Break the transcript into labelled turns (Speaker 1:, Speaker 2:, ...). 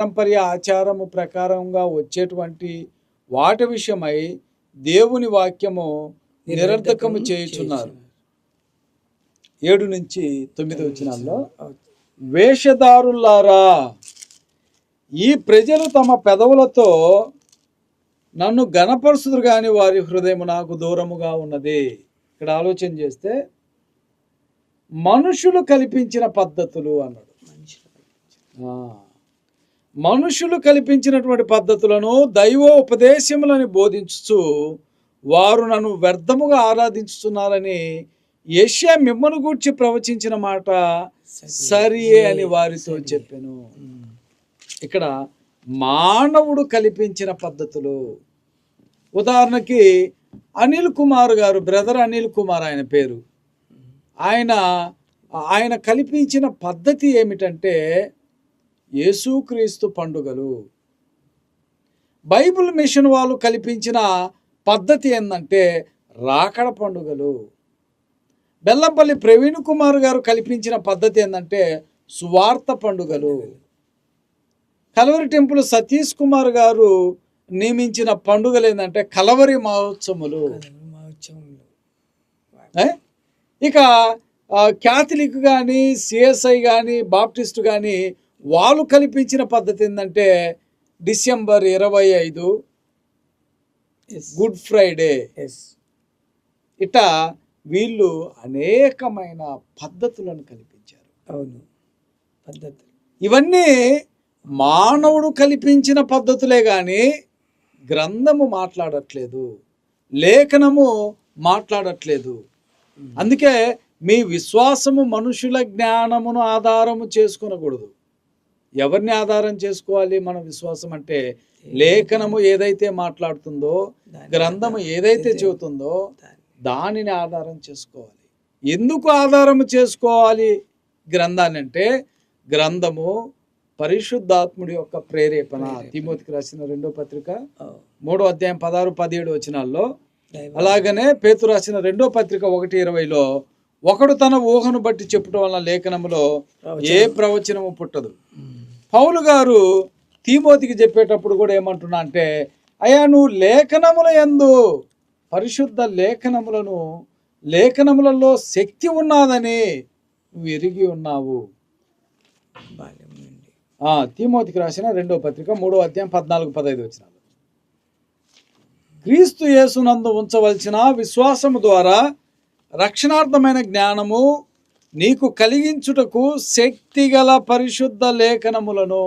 Speaker 1: పారంపర్య ఆచారము ప్రకారంగా వచ్చేటువంటి వాటి విషయమై దేవుని వాక్యము నిరర్ధకము చేయుచున్నారు. ఏడు నుంచి తొమ్మిది వచ్చినాల్లో వేషధారులారా ఈ ప్రజలు తమ పెదవులతో నన్ను గణపరుచుదురు గాని వారి హృదయం నాకు దూరముగా ఉన్నది. ఇక్కడ ఆలోచన చేస్తే మనుషులు కల్పించిన పద్ధతులు అన్నాడు. ఆ, మనుషులు కల్పించినటువంటి పద్ధతులను దైవ ఉపదేశములని బోధించుచు వారు నన్ను వ్యర్థముగా ఆరాధించుతున్నారని యెషయా మిమ్మల్ని గూర్చి ప్రవచించిన మాట సరియే అని వారితో చెప్పాను. ఇక్కడ మానవుడు కల్పించిన పద్ధతులు. ఉదాహరణకి అనిల్ కుమార్ గారు బ్రదర్ అనిల్ కుమార్ ఆయన పేరు. ఆయన ఆయన కల్పించిన పద్ధతి ఏమిటంటే యేసుక్రీస్తు పండుగలు. బైబిల్ మిషన్ వాళ్ళు కల్పించిన పద్ధతి ఏంటంటే రాకడ పండుగలు. బెల్లంపల్లి ప్రవీణ్ కుమార్ గారు కల్పించిన పద్ధతి ఏంటంటే సువార్త పండుగలు. కలవరి టెంపుల్ సతీష్ కుమార్ గారు నియమించిన పండుగలు ఏంటంటే కలవరి మహోత్సవములు? ఇక క్యాథలిక్ కానీ సిఎస్ఐ కానీ బాప్టిస్ట్ కానీ వాళ్ళు కల్పించిన పద్ధతి ఏంటంటే డిసెంబర్ ఇరవై ఐదు గుడ్ ఫ్రైడే. ఇట వీళ్ళు అనేకమైన పద్ధతులను కల్పించారు.
Speaker 2: అవును. పద్ధతులు.
Speaker 1: ఇవన్నీ మానవుడు కల్పించిన పద్ధతులే కానీ గ్రంథము మాట్లాడట్లేదు లేఖనము మాట్లాడట్లేదు. అందుకే మీ విశ్వాసము మనుషుల జ్ఞానమును ఆధారము చేసుకునకూడదు. ఎవరిని ఆధారం చేసుకోవాలి మన విశ్వాసం అంటే లేఖనము ఏదైతే మాట్లాడుతుందో గ్రంథము ఏదైతే చెబుతుందో దానిని ఆధారం చేసుకోవాలి. ఎందుకు ఆధారము చేసుకోవాలి గ్రంథాన్ని అంటే గ్రంథము పరిశుద్ధాత్ముడి యొక్క ప్రేరేపణ. తిమోతికి రాసిన రెండో పత్రిక మూడో అధ్యాయం పదహారు పదిహేడు వచనాల్లో. అలాగనే పేతు రాసిన రెండో పత్రిక ఒకటి ఇరవైలో ఒకడు తన ఊహను బట్టి చెప్పడం వలన లేఖనములో ఏ ప్రవచనము పుట్టదు. పౌలు గారు తీమోతికి చెప్పేటప్పుడు కూడా ఏమంటున్నా అంటే అయ్యా నువ్వు లేఖనముల యందు పరిశుద్ధ లేఖనములను లేఖనములలో శక్తి ఉన్నదని నువ్వు ఎరిగి ఉన్నావు. తీమోతికి రాసిన రెండో పత్రిక మూడో అధ్యాయం పద్నాలుగు పదహైదు వచ్చిన క్రీస్తు యేసునందు ఉంచవలసిన విశ్వాసము ద్వారా రక్షణార్థమైన జ్ఞానము నీకు కలిగించుటకు శక్తిగల పరిశుద్ధ లేఖనములను